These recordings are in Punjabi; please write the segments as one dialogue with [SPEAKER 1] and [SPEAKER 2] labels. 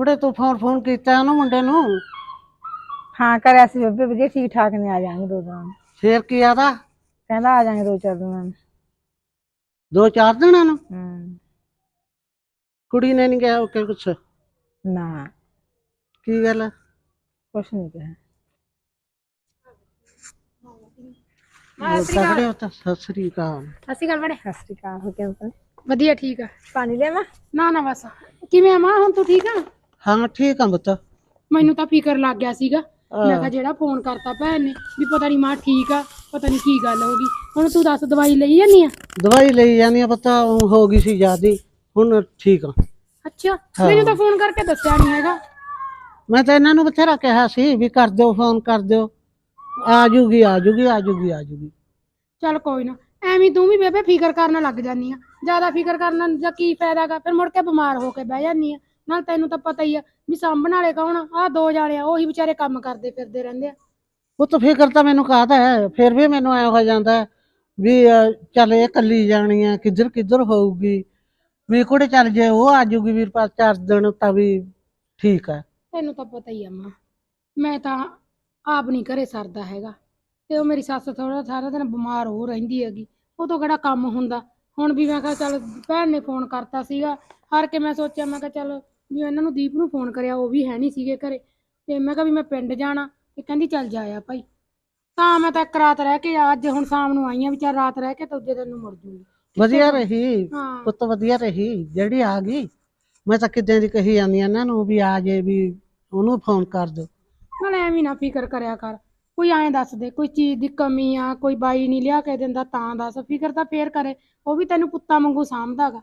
[SPEAKER 1] ਕੁੜੇ ਤੂੰ ਫੋਨ ਫੋਨ ਕੀਤਾ ਉਹਨੂੰ ਮੁੰਡੇ ਨੂੰ?
[SPEAKER 2] ਹਾਂ ਕਰਿਆ ਸੀ ਬੇਬੇ ਵਧੀਆ ਠੀਕ ਠਾਕ ਨੇ ਆ ਜਾਣਗੇ ਦੋ ਦਿਨਾਂ ਨੂੰ।
[SPEAKER 1] ਫੇਰ ਕੀ ਆਦਾ?
[SPEAKER 2] ਕਹਿੰਦਾ ਆ ਜਾਣਗੇ ਦੋ ਚਾਰ ਦਿਨਾਂ ਨੂੰ।
[SPEAKER 1] ਦੋ ਚਾਰ ਦਿਨਾਂ ਨੂੰ?
[SPEAKER 2] ਹੂੰ।
[SPEAKER 1] ਕੁੜੀ ਨੇ ਨਹੀਂ ਕਿਹਾ ਕਿ ਕੁਛ?
[SPEAKER 2] ਨਾ।
[SPEAKER 1] ਕੀ ਗੱਲ?
[SPEAKER 2] ਕੁਛ ਨਹੀਂ ਕਿਹਾ।
[SPEAKER 1] ਤਗੜੇ ਹੋ ਤਾਂ ਸਤਿ ਸ੍ਰੀ ਅਕਾਲ।
[SPEAKER 3] ਅਸੀਂ ਗੱਲ ਬੜੇ।
[SPEAKER 2] ਸਤਿ ਸ਼੍ਰੀ ਅਕਾਲ ਹੋ? ਗਿਆ
[SPEAKER 3] ਵਧੀਆ ਠੀਕ ਆ।
[SPEAKER 2] ਪਾਣੀ ਲਿਆਵਾਂ?
[SPEAKER 3] ਨਾ ਨਾ ਬਸ। ਕਿਵੇਂ ਆ ਮਾਂ ਹੁਣ ਤੂੰ ਠੀਕ ਆ?
[SPEAKER 1] ਹਾਂ ਠੀਕ ਆ ਪੁੱਤ।
[SPEAKER 3] ਮੈਨੂੰ ਤਾਂ ਫਿਕਰ ਲੱਗ ਗਿਆ ਸੀਗਾ। ਮੈਂ ਕਿਹਾ ਜਿਹੜਾ ਫੋਨ ਕਰਤਾ ਭੈਣ ਨੇ ਵੀ ਪਤਾ ਨਹੀਂ ਮਾਂ ਠੀਕ ਆ ਪਤਾ ਨਹੀਂ ਕੀ ਗੱਲ ਹੋ ਗਈ। ਹੁਣ ਤੂੰ ਦੱਸ ਦਵਾਈ ਲਈ ਜਾਨੀ ਆ?
[SPEAKER 1] ਦਵਾਈ ਲਈ ਜਾਨੀ ਆ ਪੁੱਤ ਹੋ ਗਈ ਸੀ ਜਿਆਦੀ ਹੁਣ ਠੀਕ ਆ।
[SPEAKER 3] ਅੱਛਾ ਮੈਨੂੰ ਤਾਂ ਫੋਨ ਕਰਕੇ ਦੱਸਿਆ ਨਹੀਂ ਹੈਗਾ।
[SPEAKER 1] ਮੈਂ ਤਾਂ ਇਹਨਾਂ ਨੂੰ ਬਥੇਰਾ ਕਿਹਾ ਸੀ ਵੀ ਕਰ ਦਿਓ ਫੋਨ ਕਰ ਦਿਓ। ਆ ਜੂਗੀ ਆ ਜੂਗੀ ਆ ਜੂਗੀ ਆ ਜੂਗੀ।
[SPEAKER 3] ਚੱਲ ਕੋਈ ਨਾ ਐਵੇਂ ਤੂੰ ਵੀ ਬੇਬੇ ਫਿਕਰ ਕਰਨ ਲੱਗ ਜਾਨੀ ਆ। ਜ਼ਿਆਦਾ ਫਿਕਰ ਕਰਨ ਦਾ ਕੀ ਫਾਇਦਾਗਾ ਫਿਰ ਮੁੜ ਕੇ ਬਿਮਾਰ ਹੋ ਕੇ ਬਹਿ ਜਾਨੀ ਆ। ਨਾਲ ਤੈਨੂੰ ਤਾਂ ਪਤਾ ਹੀ ਆ ਵੀ ਸਾਂਭਣ ਵਾਲੇ ਕੌਣ ਆ? ਆਹ ਦੋ ਜਾਣੇ ਆ ਉਹੀ ਵਿਚਾਰੇ ਕੰਮ ਕਰਦੇ ਫਿਰਦੇ ਰਹਿੰਦੇ ਆ।
[SPEAKER 1] ਉਹ ਤਾਂ ਫਿਕਰ ਤਾਂ ਮੈਨੂੰ ਕਾਹਦਾ ਹੈ ਫਿਰ ਵੀ ਮੈਨੂੰ ਐ ਹੋ ਜਾਂਦਾ ਹੈ ਵੀ ਅਹ, ਚੱਲ ਇਹ ਕੱਲੀ ਜਾਣੀ ਆ ਕਿੱਧਰ ਕਿੱਧਰ ਹੋਊਗੀ। ਵੀ ਕੁੜੇ ਚੱਲ ਜੇ ਉਹ ਆ ਜੂਗੀ ਵੀਰ ਪਾਸ ਚਾਰ ਦਿਨ ਤਾਂ ਵੀ ਠੀਕ ਹੈ
[SPEAKER 3] ਤੈਨੂੰ ਤਾਂ ਪਤਾ ਹੀ ਆ ਮਾਂ ਮੈਂ ਤਾਂ ਆਪ ਨਹੀਂ ਘਰੇ ਸਰਦਾ ਹੈਗਾ। ਤੇ ਉਹ ਮੇਰੀ ਸੱਸ ਥੋੜਾ ਸਾਰਾ ਦਿਨ ਬਿਮਾਰ ਹੋ ਰਹਿੰਦੀ ਹੈਗੀ। ਉਹ ਤੋਂ ਕਿਹੜਾ ਕੰਮ ਹੁੰਦਾ? ਹੁਣ ਵੀ ਮੈਂ ਕਿਹਾ ਚੱਲ ਭੈਣ ਨੇ ਫੋਨ ਕਰਤਾ ਸੀਗਾ ਹਾਰ ਕੇ ਮੈਂ ਸੋਚਿਆ ਮੈਂ ਕਿਹਾ ਚੱਲ ਵੀ ਇਹਨਾਂ ਨੂੰ ਦੀਪ ਨੂੰ ਫੋਨ ਕਰਿਆ ਉਹ ਵੀ ਹੈ ਨਹੀਂ ਸੀਗੇ ਘਰੇ। ਤੇ ਮੈਂ ਕਿਹਾ ਵੀ ਮੈਂ ਪਿੰਡ ਜਾਣਾ ਤੇ ਕਹਿੰਦੀ ਚੱਲ ਜਾਇਆ ਭਾਈ। ਤਾਂ ਮੈਂ ਤਾਂ ਇੱਕ ਰਾਤ ਰਹਿ ਕੇ ਅੱਜ ਹੁਣ ਸ਼ਾਮ ਨੂੰ ਆਈ ਆ ਵੀ ਚੱਲ ਰਾਤ ਰਹਿ ਕੇ ਦੂਜੇ ਦਿਨ ਨੂੰ ਮੁੜ ਜੂਗੀ।
[SPEAKER 1] ਵਧੀਆ ਰਹੀ
[SPEAKER 3] ਹਾਂ।
[SPEAKER 1] ਪੁੱਤ ਵਧੀਆ ਰਹੀ ਜਿਹੜੀ ਆ ਗਈ। ਮੈਂ ਤਾਂ ਕਿਦਾਂ ਦੀ ਕਹੀ ਜਾਂਦੀ ਆ ਇਹਨਾਂ ਨੂੰ ਵੀ ਆ ਜੇ ਵੀ ਉਹਨੂੰ ਫੋਨ ਕਰ ਦਿਓ।
[SPEAKER 3] ਨਾਲ ਐਵੇਂ ਨਾ ਫਿਕਰ ਕਰਿਆ ਕਰ। ਕੋਈ ਐਂ ਦੱਸ ਦੇ ਕੋਈ ਚੀਜ਼ ਦੀ ਕਮੀ ਆ ਕੋਈ ਬਾਈ ਨਹੀਂ ਲਿਆ ਕੇ ਦਿੰਦਾ ਤਾਂ ਦੱਸ। ਫਿਕਰ ਤਾਂ ਫੇਰ ਕਰੇ ਉਹ ਵੀ ਤੈਨੂੰ ਪੁੱਤਾਂ ਵਾਂਗੂ ਸਾਂਭਦਾਗਾ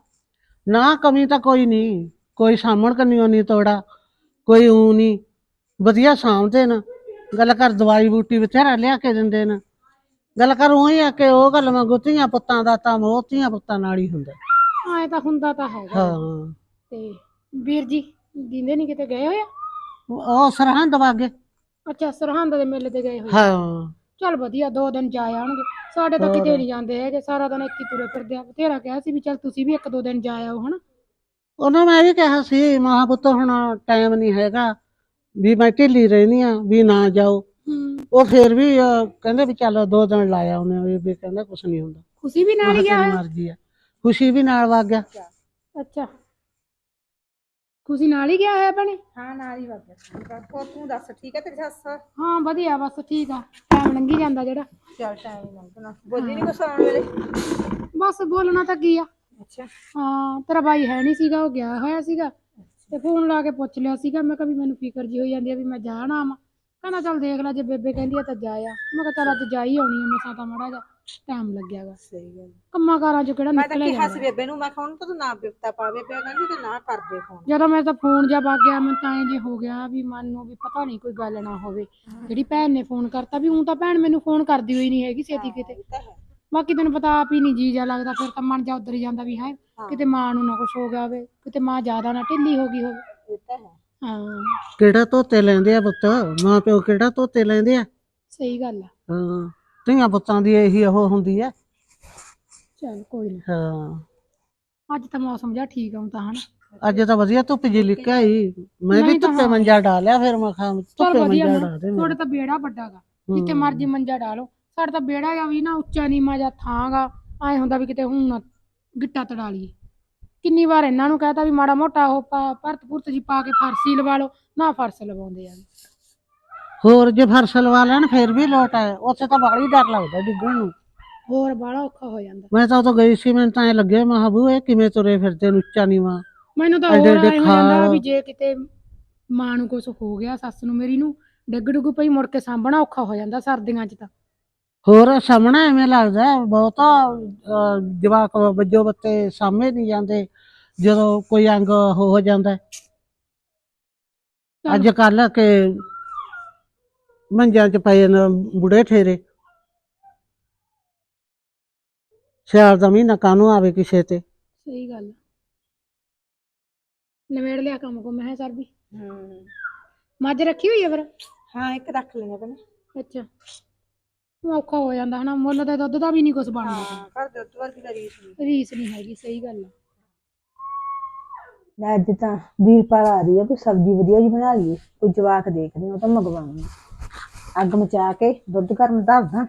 [SPEAKER 1] ਨਾ ਕਮੀ ਤਾਂ ਕੋਈ ਨਹੀਂ। ਕੋਈ ਸਾਹਮਣ ਕੰਨੀ ਨਹੀਂ ਤੋੜਾ ਕੋਈ ਊ ਨਹੀਂ ਵਧੀਆ ਸਾਂਭਦੇ ਨੇ। ਗੱਲ ਕਰ ਦਵਾਈ ਬੂਟੀ ਬਥੇਰਾ ਲਿਆ ਕੇ ਦਿੰਦੇ ਨੇ। ਗੱਲ ਕਰ ਉਹੀ ਆ ਕਿ ਉਹ ਗੱਲ ਮੰਗੋ ਧੀਆਂ ਪੁੱਤਾਂ ਦਾ ਤਾਂ ਮੋਹ ਧੀਆਂ ਪੁੱਤਾਂ ਨਾਲ ਹੀ ਹੁੰਦਾ।
[SPEAKER 3] ਐਂ ਤਾਂ ਹੁੰਦਾ ਤਾਂ ਹੈਗਾ।
[SPEAKER 1] ਹਾਂ।
[SPEAKER 3] ਤੇ ਵੀਰ ਜੀ ਦਿੰਦੇ ਨਹੀਂ ਕਿਤੇ ਗਏ ਹੋਏ ਆ?
[SPEAKER 1] ਉਹ ਸਰਹੰਦ ਵਾਗੇ।
[SPEAKER 3] ਅੱਛਾ ਸਰਹੰਦ ਦੇ ਮੇਲੇ ਤੇ ਗਏ ਹੋਏ
[SPEAKER 1] ਹਾਂ।
[SPEAKER 3] ਚੱਲ ਵਧੀਆ ਦੋ ਦਿਨ ਜਾ ਆਉਣਗੇ। ਸਾਡੇ ਤਾਂ ਕਿਤੇ ਨਹੀਂ ਜਾਂਦੇ ਹੈਗੇ ਸਾਰਾ ਦਿਨ ਇੱਥੇ ਤੁਰੇ ਫਿਰਦੇ ਆ। ਬਥੇਰਾ ਕਿਹਾ ਸੀ ਵੀ ਚੱਲ ਤੁਸੀਂ ਵੀ ਇੱਕ ਦੋ ਦਿਨ ਜਾ ਆਓ ਹਨਾ?
[SPEAKER 1] ਉਹਨਾਂ ਮੈਂ ਵੀ ਕਿਹਾ ਸੀ ਮਹਾ ਪੁੱਤ ਹੁਣ ਟਾਈਮ ਨਹੀਂ ਹੈਗਾ ਵੀ ਮੈਂ ਢਿੱਲੀ ਰਹਿੰਦੀ ਆ ਵੀ ਨਾ ਜਾਓ। ਉਹ ਫੇਰ ਵੀ ਅਹ, ਕਹਿੰਦੇ ਵੀ ਚੱਲ ਦੋ ਦਿਨ ਲਾਇਆ ਉਹਨੇ ਵੀ ਵੀ ਕਹਿੰਦਾ ਕੁਛ ਨਹੀਂ ਹੁੰਦਾ।
[SPEAKER 3] ਖੁਸ਼ੀ ਵੀ ਨਾਲ ਹੀ ਗਿਆ
[SPEAKER 1] ਤੇਰੀ ਮਰਜ਼ੀ ਆ। ਖੁਸ਼ੀ ਵੀ ਨਾਲ ਵਗ ਗਿਆ।
[SPEAKER 3] ਅੱਛਾ। ਖੁਸ਼ੀ ਨਾਲ ਹੀ ਗਿਆ ਹੋਇਆ ਭੈਣੇ?
[SPEAKER 2] ਹਾਂ ਨਾਲ ਹੀ ਵਾਪਸ ਹੋਰ ਤੂੰ ਦੱਸ ਠੀਕ ਹੈ ਤੇਰੀ ਸੱਸ?
[SPEAKER 3] ਹਾਂ ਵਧੀਆ ਬਸ ਠੀਕ ਆ। ਟਾਈਮ ਲੰਘੀ ਜਾਂਦਾ ਜਿਹੜਾ।
[SPEAKER 2] ਚੱਲ ਟਾਈਮ ਲੰਘਣਾ। ਬੋਲੀ ਨਹੀਂ ਕੁਛ ਆਉਣ ਵੇਲੇ?
[SPEAKER 3] ਬਸ ਬੋਲਣਾ ਤਾਂ ਕੀ ਆ।
[SPEAKER 2] ਅੱਛਾ।
[SPEAKER 3] ਹਾਂ ਤੇਰਾ ਬਾਈ ਹੈ ਨਹੀਂ ਸੀਗਾ ਉਹ ਗਿਆ ਹੋਇਆ ਸੀਗਾ ਤੇ ਫੋਨ ਲਾ ਕੇ ਪੁੱਛ ਲਿਆ ਸੀਗਾ ਮੈਂ ਕਿਹਾ ਵੀ ਮੈਨੂੰ ਫਿਕਰ ਜੀ ਹੋਈ ਜਾਂਦੀ ਆ ਵੀ ਮੈਂ ਜਾਣਾ ਆਵਾਂ ਕਹਿੰਦਾ ਚੱਲ ਦੇਖ ਲੈ ਜੇ ਬੇਬੇ ਕਹਿੰਦੀ ਆ ਤਾਂ ਜਾ ਆ। ਮੈਂ ਕਿਹਾ ਚੱਲ ਅੱਜ ਜਾ ਹੀ ਆਉਣੀ ਆ ਮਸਾਂ ਤਾਂ ਮੜਾ ਜਾ ਟਾਈਮ ਲੱਗਿਆਗਾ।
[SPEAKER 2] ਸਹੀ ਗੱਲ।
[SPEAKER 3] ਕੰਮਾਂ ਕਾਰਾਂ ਚ ਕਿਹੜਾ
[SPEAKER 2] ਮੈਂ ਤਾਂ
[SPEAKER 3] ਨਿਕਲਿਆ
[SPEAKER 2] ਕਿਹਾ
[SPEAKER 3] ਜਾਂਦਾ।
[SPEAKER 2] ਸੀ ਬੇਬੇ ਨੂੰ ਮੈਂ ਕਿਹਾ ਉਹਨੂੰ ਤਾਂ ਨਾ ਬਿਪਤਾ ਪਾਵੇ ਪਿਆ ਕਹਿੰਦੀ ਤੇ ਨਾ ਕਰਦੇ ਫੋਨ
[SPEAKER 3] ਜਦੋਂ ਮੈਂ ਤਾਂ ਫੋਨ ਜਾ ਵਗ ਗਿਆ ਮੈਂ ਤਾਂ ਐਂ ਜੇ ਹੋ ਗਿਆ ਵੀ ਮਨ ਨੂੰ ਵੀ ਪਤਾ ਨਹੀਂ ਕੋਈ ਗੱਲ ਨਾ ਹੋਵੇ। ਜਿਹੜੀ ਭੈਣ ਨੇ ਫੋਨ ਕਰਤਾ ਵੀ ਉਹ ਤਾਂ ਭੈਣ ਮੈਨੂੰ ਫੋਨ ਕਰਦੀ ਹੋਈ ਨਹੀਂ ਹੈਗੀ ਛੇਤੀ ਕਿਤੇ।
[SPEAKER 2] ਤਾਂ ਹੈ।
[SPEAKER 3] ਬਾਕੀ ਤੈਨੂੰ ਪਤਾ ਆਪ ਹੀ ਨਹੀਂ ਜੀ ਜਾ ਲੱਗਦਾ ਫਿਰ ਤਾਂ ਮਨ ਜਾ ਉਧਰ ਹੀ ਜਾਂਦਾ ਵੀ ਹੈ ਕਿਤੇ ਮਾਂ ਨੂੰ ਨਾ ਕੁਝ ਹੋ ਗਿਆ ਹੋਵੇ ਕਿਤੇ ਮਾਂ ਜ਼ਿਆਦਾ ਨਾ ਢਿੱਲੀ ਹੋ ਗਈ ਹੋਵੇ।
[SPEAKER 2] ਇਹ ਤਾਂ ਹੈ।
[SPEAKER 3] ਹਾਂ।
[SPEAKER 1] ਕਿਹੜਾ ਧੋਤੇ ਲੈਂਦੇ ਆ ਪੁੱਤ? ਮਾਂ ਪਿਓ ਕਿਹੜਾ ਧੋਤੇ ਲੈਂਦੇ ਆ?
[SPEAKER 3] ਸਹੀ ਗੱਲ ਆ।
[SPEAKER 1] ਹਾਂ ਧੀਆਂ ਪੁੱਤਾਂ ਦੀ ਇਹੀ ਉਹ ਹੁੰਦੀ ਆ।
[SPEAKER 3] ਚਲ ਕੋਈ ਨਾ।
[SPEAKER 1] ਹਾਂ।
[SPEAKER 3] ਅੱਜ ਤਾਂ ਮੌਸਮ ਜਿਹਾ ਠੀਕ ਆ ਹੁਣ ਤਾਂ ਹਨਾ?
[SPEAKER 1] ਅੱਜ ਤਾਂ ਵਧੀਆ ਧੁੱਪ ਜੀ ਲਿਕ ਆਈ ਮੈਂ ਵੀ ਧੁੱਪੇ। ਮੰਜਾ ਡਾਲਿਆ ਫਿਰ ਮੈਂ ਖਾਂ
[SPEAKER 3] ਚਲ
[SPEAKER 1] ਧੁੱਪੇ
[SPEAKER 3] ਵਧੀਆ
[SPEAKER 1] ਮੰਜਾ ਡਾ ਦੇ
[SPEAKER 3] ਤੁਹਾਡੇ ਤਾਂ ਬੇੜਾ ਵੱਡਾਗਾ ਜਿੱਥੇ ਮਰਜ਼ੀ ਮੰਜਾ ਡਾਲੋ ਸਾਡਾ ਤਾਂ ਬੇੜਾ ਆ ਵੀ ਨਾ ਉੱਚਾ ਨੀਵਾਂ ਜਾਂ ਥਾਂਗਾ ਐ ਹੁੰਦਾ ਵੀ ਕਿਤੇ ਹੁਣ ਗਿੱਟਾ ਤੜਾ ਲਈਏ। ਕਿੰਨੀ ਵਾਰ ਇਹਨਾਂ ਨੂੰ ਕਹਤਾ ਵੀ ਮਾੜਾ ਮੋਟਾ ਉਹ ਪਾ- ਭਰਤ ਭੁਰਤ ਜੀ ਪਾ ਕੇ ਫਰਸੀ ਲਵਾ ਲਓ ਨਾ ਫਰਸ ਲਵਾਉਂਦੇ ਆ।
[SPEAKER 1] ਹੋਰ ਜੇ ਫਰਸ਼ ਲਵਾ ਲੈਣ ਫਿਰ ਵੀ ਲੋਟ ਹੈ ਉੱਥੇ ਤਾਂ ਬਾਹਲੀ ਡਰ ਲੱਗਦਾ ਡਿੱਗਣ ਨੂੰ।
[SPEAKER 3] ਹੋਰ ਬਾਹਲਾ ਔਖਾ ਹੋ ਜਾਂਦਾ।
[SPEAKER 1] ਮੈਂ ਤਾਂ ਉਦੋਂ ਗਈ ਸੀ ਮੈਨੂੰ ਤਾਂ ਐ ਲੱਗੇ ਮਹਾਬੂ ਇਹ ਕਿਵੇਂ ਤੁਰੇ ਫਿਰਦੇ ਨੂੰ ਉੱਚਾ ਨੀਵਾ?
[SPEAKER 3] ਮੈਨੂੰ ਤਾਂ
[SPEAKER 1] ਐਡੇ
[SPEAKER 3] ਹੋਰ
[SPEAKER 1] ਐਡੇ
[SPEAKER 3] ਐ ਹੋ ਜਾਂਦਾ
[SPEAKER 1] ਖਾਲ।
[SPEAKER 3] ਵੀ ਜੇ ਕਿਤੇ ਮਾਂ ਨੂੰ ਕੁਝ ਹੋ ਗਿਆ ਸੱਸ ਨੂੰ ਮੇਰੀ ਨੂੰ ਡਿੱਗ ਡੁੱਗ ਪਈ ਮੁੜ ਕੇ ਸਾਂਭਣਾ ਔਖਾ ਹੋ ਜਾਂਦਾ ਸਰਦੀਆਂ 'ਚ ਤਾਂ।
[SPEAKER 1] ਹੋਰ ਸਾਹਮਣਾ ਐਵੇਂ ਲੱਗਦਾ ਬਹੁਤਾ ਜਵਾਕ ਵੱਜੋ ਬੱਤੇ ਸਾਹਮਣੇ ਨਹੀਂ ਜਾਂਦੇ ਜਦੋਂ ਕੋਈ ਅੰਗ ਹੋ ਹੋ ਜਾਂਦਾ। ਅੱਜ ਕੱਲ ਕੇ ਮੰਜਾਂ ਚ ਪਏ ਨੇ ਬੁੜੇ ਠੇਰੇ। ਸਿਆਲ ਦਾ ਮਹੀਨਾ ਕਾਹਨੂੰ ਆਵੇ ਕਿਸੇ ਤੇ?
[SPEAKER 3] ਸਹੀ ਗੱਲ ਆ। ਨਿਬੇੜ ਲਿਆ ਕੰਮ ਕੋ ਮੈਂ ਸਰ ਵੀ
[SPEAKER 2] ਹੂੰ।
[SPEAKER 3] ਮੱਝ ਰੱਖੀ ਹੋਈ ਹੈ ਫਿਰ?
[SPEAKER 2] ਹਾਂ ਇੱਕ ਰੱਖ ਲੈਣੇ ਬਣੇ
[SPEAKER 3] ਅੱਛਾ। ਔਖਾ ਹੋ ਜਾਂਦਾ ਹਨਾ ਮੁੱਲ ਦਾ ਦੁੱਧ ਦਾ ਵੀ ਨਹੀਂ ਕੁਝ ਬਣਦਾ।
[SPEAKER 2] ਹਾਂ ਘਰ ਦੇ ਉੱਤੇ ਵਰਗੀ ਦਾ ਰੀਸ ਨਹੀਂ
[SPEAKER 3] ਰੀਸ ਨਹੀਂ ਹੈਗੀ ਸਹੀ ਗੱਲ ਆ।
[SPEAKER 2] ਲੈ ਅੱਜ ਤਾਂ ਵੀਰਪਾਲ ਆ ਰਹੀ ਹੈ ਕੋਈ ਸਬਜ਼ੀ ਵਧੀਆ ਜੀ ਬਣਾ ਲਈਏ ਕੋਈ ਜਵਾਕ ਦੇਖਦੇ ਉਹ ਤਾਂ ਮੰਗਵਾਉਣੀ ਅੱਗ ਮਚਾ ਕੇ ਦੁੱਧ ਗਰਮ ਧਰਦਾ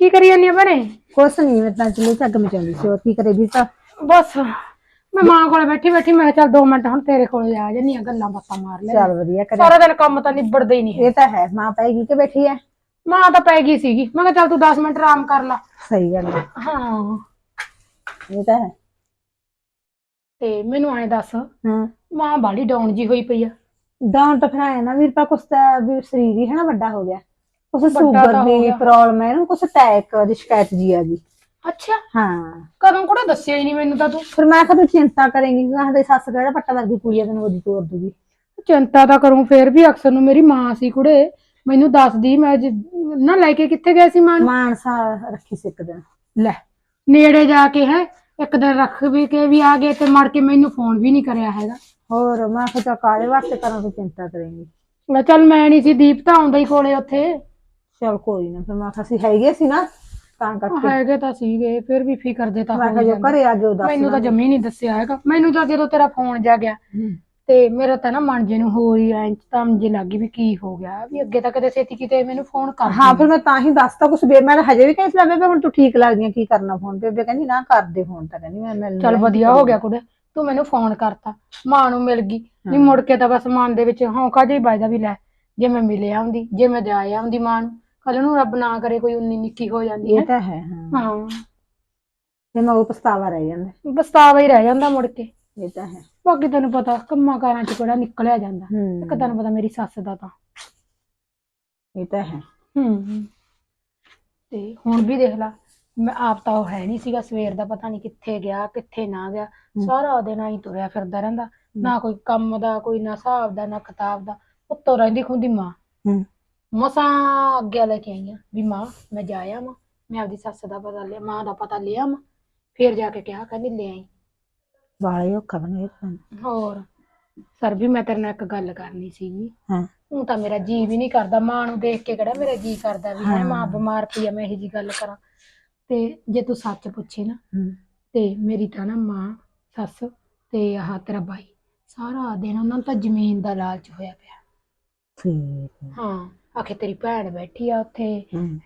[SPEAKER 3] ਕੀ ਕਰੀ ਜਾਂਦੀ ਆ ਭੈਣੇ?
[SPEAKER 2] ਕੁਛ ਨਹੀਂ ਮੈਂ ਤਾਂ ਚੁੱਲ੍ਹੇ 'ਚ ਅੱਗ ਮਚਾਉਂਦੀ ਸੀ ਹੋਰ ਕੀ ਕਰੇ ਵੀ ਤਾਂ
[SPEAKER 3] ਬਸ ਮੈਂ ਮਾਂ ਕੋਲੇ ਬੈਠੀ ਬੈਠੀ ਮੈਂ ਕਿਹਾ ਚੱਲ 2 ਮਿੰਟ ਹੁਣ ਤੇਰੇ ਕੋਲੇ ਆ ਜੰਨੀ ਆ ਗੱਲਾਂ ਬਾਤਾਂ ਮਾਰ ਲੈ
[SPEAKER 2] ਚੱਲ ਵਧੀਆ ਕਰੇ
[SPEAKER 3] ਸਾਰਾ ਦਿਨ ਕੰਮ ਤਾਂ ਨਿਬੜਦਾ ਹੀ ਨਹੀਂ
[SPEAKER 2] ਇਹ ਤਾਂ ਹੈ ਮਾਂ ਪਏਗੀ ਕਿ ਬੈਠੀ ਹੈ
[SPEAKER 3] ਮਾਂ ਤਾਂ ਪੈ ਗਈ ਸੀਗੀ। ਮੈਂ ਕਿਹਾ ਚੱਲ ਤੂੰ 10 ਮਿੰਟ ਆਰਾਮ ਕਰ ਲੈ।
[SPEAKER 2] ਸਹੀ ਗੱਲ ਹੈ
[SPEAKER 3] ਹਾਂ।
[SPEAKER 2] ਇਹ ਤਾਂ ਹੈ।
[SPEAKER 3] ਤੇ ਮੈਨੂੰ ਐਂ ਦੱਸ
[SPEAKER 2] ਹਾਂ।
[SPEAKER 3] ਮਾਂ ਬਾਲੀ ਡਾਊਨ ਜੀ ਹੋਈ ਪਈ ਆ।
[SPEAKER 2] ਡਾਊਨ ਤਾਂ ਫਿਰ ਆਇਆ ਨਾ ਵੀਰਪਾ ਕੁਛ ਤਾਂ ਵੀ ਸਰੀਰ ਹੀ ਹੈ ਨਾ ਵੱਡਾ ਹੋ ਗਿਆ। ਕੁਛ
[SPEAKER 3] ਵੱਡਾ
[SPEAKER 2] ਸ਼ੂਗਰ
[SPEAKER 3] ਤਾਂ ਹੋ
[SPEAKER 2] ਦੀ
[SPEAKER 3] ਗਿਆ।
[SPEAKER 2] ਪ੍ਰੋਬਲਮ ਹੈ ਇਹਨੂੰ ਕੁਛ ਅਟੈਕ ਦੀ ਸ਼ਿਕਾਇਤ ਜੀ ਆ ਗਈ।
[SPEAKER 3] ਅੱਛਾ।
[SPEAKER 2] ਹਾਂ।
[SPEAKER 3] ਕਦੋਂ ਕੋੜਾ ਦੱਸਿਆ ਹੀ ਨਹੀਂ ਮੈਨੂੰ ਤਾਂ ਤੂੰ?
[SPEAKER 2] ਫਿਰ ਮੈਂ ਕਿਹਾ ਤੂੰ ਚਿੰਤਾ ਕਰੇਂਗੀ ਕਹਾਂ ਦੇ ਸੱਸ ਕਿਹੜਾ ਪੱਟਾ ਵਰਗੀ ਕੁੜੀ ਆ ਤੈਨੂੰ ਉਹਦੀ ਤੋਰ ਦੂਗੀ
[SPEAKER 3] ਚਿੰਤਾ ਤਾਂ ਕਰੂੰ ਫੇਰ ਵੀ ਅਕਸਰ ਨੂੰ ਮੇਰੀ ਮਾਂ ਸੀ ਕੁੜੇ। ਮੈਨੂੰ ਦੱਸਦੀ ਮੈਂ ਅੱਜ ਨਾ ਲੈ ਕੇ ਕਿੱਥੇ ਗਏ ਸੀ ਮਾਂ ਨੂੰ?
[SPEAKER 2] ਮਾਨਸਾ ਰੱਖੀ ਸੀ ਇੱਕ ਦਿਨ।
[SPEAKER 3] ਲੈ ਨੇੜੇ ਜਾ ਕੇ ਹੈ ਇੱਕ ਦਿਨ ਰੱਖ ਵੀ ਕੇ ਵੀ ਆ ਗਏ ਤੇ ਮੜ ਕੇ ਮੈਨੂੰ ਫੋਨ ਵੀ ਨਹੀਂ ਕਰਿਆ ਹੈਗਾ।
[SPEAKER 2] ਹੋਰ ਮੈਂ ਕਿਹਾ ਚੱਲ ਕਾਲੇ ਵਾਸਤੇ ਕਰਾਂ ਤੂੰ ਚਿੰਤਾ ਕਰੇਂਗੀ।
[SPEAKER 3] ਲੈ ਚੱਲ ਮੈਂ ਨਹੀਂ ਸੀ ਦੀਪ ਤਾਂ ਆਉਂਦਾ ਹੀ ਕੋਲੇ ਉੱਥੇ।
[SPEAKER 2] ਚਲ ਕੋਈ ਨਾ ਫਿਰ ਮੈਂ ਕਿਹਾ ਸੀ ਹੈਗੇ ਸੀ ਨਾ ਤਾਂ ਕਰਕੇ।
[SPEAKER 3] ਹੈਗੇ ਤਾਂ ਸੀਗੇ ਫਿਰ ਵੀ ਫਿਕਰ ਦੇ ਤਾਂ
[SPEAKER 2] ਮੈਂ
[SPEAKER 3] ਹੋ
[SPEAKER 2] ਕਿਹਾ ਜੋ
[SPEAKER 3] ਜਾਂਦਾ।
[SPEAKER 2] ਘਰੇ ਆ ਕੇ ਉਹ ਦੱਸ
[SPEAKER 3] ਮੈਨੂੰ ਤਾਂ ਜਮੀ ਨਹੀਂ ਦੱਸਿਆ ਹੈਗਾ। ਮੈਨੂੰ ਤਾਂ ਜਦੋਂ ਤੇਰਾ ਫੋਨ ਜਾ ਗਿਆ
[SPEAKER 2] ਹਮ।
[SPEAKER 3] ਤੇ ਮੇਰਾ ਤਾਂ ਨਾ ਮਨ ਜੇ ਨੂੰ ਹੋ ਹੀ ਐਂ ਤਾਂ ਜੇ ਲੱਗੀ ਵੀ ਕੀ ਹੋ ਗਿਆ ਵੀ ਅੱਗੇ ਤਾਂ ਕਦੇ ਛੇਤੀ ਕਿਤੇ ਮੈਨੂੰ ਫੋਨ ਕਰ
[SPEAKER 2] ਹਾਂ ਫਿਰ ਮੈਂ ਤਾਂ ਹੀ ਦੱਸਤਾ ਕੁਛ ਬੇ ਮੈਂ ਹਜੇ ਵੀ ਕਹਿੰਦੀ ਸੀ ਬੇਬੇ ਹੁਣ ਤੂੰ ਠੀਕ ਲੱਗਦੀ ਆ ਕੀ ਕਰਨਾ ਫੋਨ ਬੇਬੇ ਕਹਿੰਦੀ ਨਾ ਕਰਦੇ ਫੋਨ ਤਾਂ ਕਹਿੰਦੀ ਮੈਂ ਮਿਲ
[SPEAKER 3] ਚੱਲ ਵਧੀਆ ਹੋ ਗਿਆ ਕੁੜੇ ਤੂੰ ਮੈਨੂੰ ਫੋਨ ਕਰਤਾ ਮਾਂ ਨੂੰ ਮਿਲ ਗਈ ਨਹੀਂ ਮੁੜ ਕੇ ਤਾਂ ਬਸ ਮਨ ਦੇ ਵਿੱਚ ਹੌਂਕਾ ਜਿਹਾ ਹੀ ਵੱਜਦਾ ਵੀ ਲੈ ਜੇ ਮੈਂ ਮਿਲੇ ਆਉਂਦੀ ਜੇ ਮੈਂ ਜਾ ਆਉਂਦੀ ਮਾਂ ਨੂੰ ਕੱਲ ਨੂੰ ਰੱਬ ਨਾ ਕਰੇ ਕੋਈ ਉਨੀ ਨਿੱਕੀ ਹੋ ਜਾਂਦੀ
[SPEAKER 2] ਇਹ
[SPEAKER 3] ਹੈ।
[SPEAKER 2] ਤਾਂ ਹੈ ਹਾਂ।
[SPEAKER 3] ਹਾਂ।
[SPEAKER 2] ਤੇ ਮੈਂ ਉਹ ਪਛਤਾਵਾ ਰਹਿ ਜਾਂਦਾ।
[SPEAKER 3] ਬਸਤਾਵਾ ਹੀ ਰਹਿ ਜਾਂਦਾ ਮੁੜ ਕੇ।
[SPEAKER 2] ਇਹ ਤਾਂ ਹੈ।
[SPEAKER 3] ਬਾਕੀ ਤੈਨੂੰ ਪਤਾ ਕੰਮਾਂ ਕਾਰਾਂ ਚ ਕਿਹੜਾ ਨਿਕਲਿਆ ਜਾਂਦਾ।
[SPEAKER 2] ਹੂੰ।
[SPEAKER 3] ਇੱਕ ਤੈਨੂੰ ਪਤਾ ਮੇਰੀ ਸੱਸ ਦਾ ਤਾਂ।
[SPEAKER 2] ਇਹ ਤਾਂ ਹੈ।
[SPEAKER 3] ਹੂੰ ਤੇ ਹੁਣ ਵੀ ਦੇਖ ਲਾ ਮੈਂ ਆਪ ਤਾਂ ਉਹ ਹੈ ਨਹੀਂ ਸੀਗਾ ਸਵੇਰ ਦਾ ਪਤਾ ਨਹੀਂ ਕਿੱਥੇ ਗਿਆ ਕਿੱਥੇ ਨਾ ਗਿਆ। ਸਾਰਾ ਦਿਨ ਆਈ ਤੁਰਿਆ ਫਿਰਦਾ ਰਹਿੰਦਾ। ਨਾ ਕੋਈ ਕੰਮ ਦਾ ਕੋਈ ਨਾ ਹਿਸਾਬ ਦਾ ਨਾ ਕਿਤਾਬ ਦਾ। ਉੱਤੋਂ ਰਹਿੰਦੀ ਖੁੰਦੀ ਮਾਂ।
[SPEAKER 2] ਹੂੰ।
[SPEAKER 3] ਮਸਾਂ ਅੱਗੇ ਲੈ ਕੇ ਆਈਆਂ ਵੀ ਮਾਂ ਮੈਂ ਜਾ ਆਵਾਂ ਮੈਂ ਆਪਦੀ ਸੱਸ ਦਾ ਪਤਾ ਲਿਆ ਮਾਂ ਦਾ ਪਤਾ ਲਿਆ ਆਵਾਂ ਫੇਰ ਜਾ ਕੇ ਕਿਹਾ ਕਹਿੰਦੀ ਲੈ ਆਈ।
[SPEAKER 2] ਵਾਲੇ ਔਖਾ ਬਣੇ ਕੰਮ
[SPEAKER 3] ਹੋਰ ਸਰ ਵੀ ਮੈਂ ਤੇਰੇ ਨਾਲ ਇੱਕ ਗੱਲ ਕਰਨੀ ਸੀਗੀ।
[SPEAKER 2] ਹਾਂ।
[SPEAKER 3] ਹੁਣ ਤਾਂ ਮੇਰਾ ਜੀ ਵੀ ਨਹੀਂ ਕਰਦਾ ਮਾਂ ਨੂੰ ਦੇਖ ਕੇ ਕਿਹੜਾ ਮੇਰਾ ਜੀ ਕਰਦਾ ਵੀ ਹੈ ਮਾਂ ਬਿਮਾਰ ਪਈ ਆ ਮੈਂ ਇਹੋ ਜੀ ਗੱਲ ਕਰਾਂ। ਤੇ ਜੇ ਤੂੰ ਸੱਚ ਪੁੱਛੇ ਨਾ ਤੇ ਮੇਰੀ ਤਾਂ ਨਾ ਮਾਂ ਸੱਸ ਤੇ ਆਹ ਤੇਰਾ ਬਾਈ ਸਾਰਾ ਦਿਨ ਉਹਨਾਂ ਨੂੰ ਤਾਂ ਜ਼ਮੀਨ ਦਾ ਲਾਲਚ ਹੋਇਆ ਪਿਆ।
[SPEAKER 2] ਠੀਕ ਹੈ।
[SPEAKER 3] ਆਖੇ ਤੇਰੀ ਭੈਣ ਬੈਠੀ ਆ ਉੱਥੇ